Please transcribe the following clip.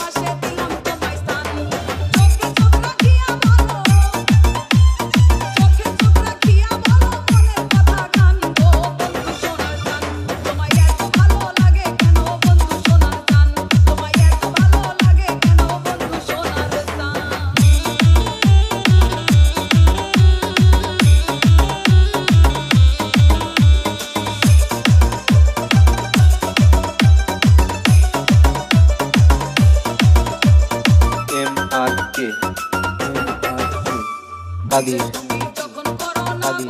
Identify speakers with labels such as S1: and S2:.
S1: I see. আদি আদি